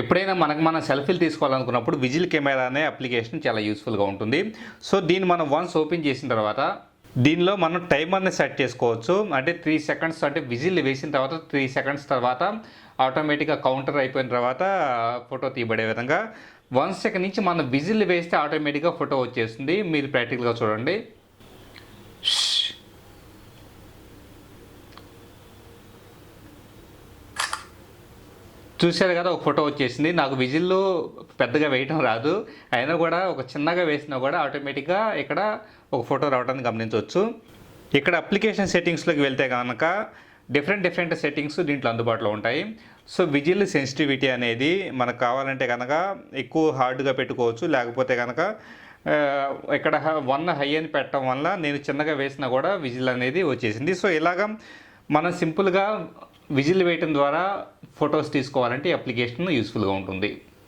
ఎప్పుడైనా మనకు మన సెల్ఫీలు తీసుకోవాలనుకున్నప్పుడు విజిల్ కెమెరా అనే అప్లికేషన్ చాలా యూస్ఫుల్గా ఉంటుంది. సో దీన్ని మనం వన్స్ ఓపెన్ చేసిన తర్వాత దీనిలో మనం టైమర్ని సెట్ చేసుకోవచ్చు. అంటే త్రీ సెకండ్స్ అంటే విజిల్ వేసిన తర్వాత త్రీ సెకండ్స్ తర్వాత ఆటోమేటిక్గా కౌంటర్ అయిపోయిన తర్వాత ఫోటో తీయబడే విధంగా. వన్ సెకండ్ నుంచి మనం విజిల్ వేస్తే ఆటోమేటిక్గా ఫోటో వచ్చేస్తుంది. మీరు ప్రాక్టికల్గా చూడండి. చూశారు కదా ఒక ఫోటో వచ్చేసింది. నాకు విజిల్లు పెద్దగా వేయటం రాదు. అయినా కూడా ఒక చిన్నగా వేసినా కూడా ఆటోమేటిక్గా ఇక్కడ ఒక ఫోటో రావడానికి గమనించవచ్చు. ఇక్కడ అప్లికేషన్ సెట్టింగ్స్లోకి వెళ్తే కనుక డిఫరెంట్ డిఫరెంట్ సెట్టింగ్స్ దీంట్లో అందుబాటులో ఉంటాయి. సో విజిల్ సెన్సిటివిటీ అనేది మనకు కావాలంటే కనుక ఎక్కువ హార్డ్గా పెట్టుకోవచ్చు. లేకపోతే కనుక ఇక్కడ వన్ హై అని పెట్టడం వల్ల నేను చిన్నగా వేసినా కూడా విజిల్ అనేది వచ్చేసింది. సో ఇలాగా మనం సింపుల్గా విజిల్ వేయటం ద్వారా ఫొటోస్ తీసుకోవాలంటే అప్లికేషన్ యూస్ఫుల్గా ఉంటుంది.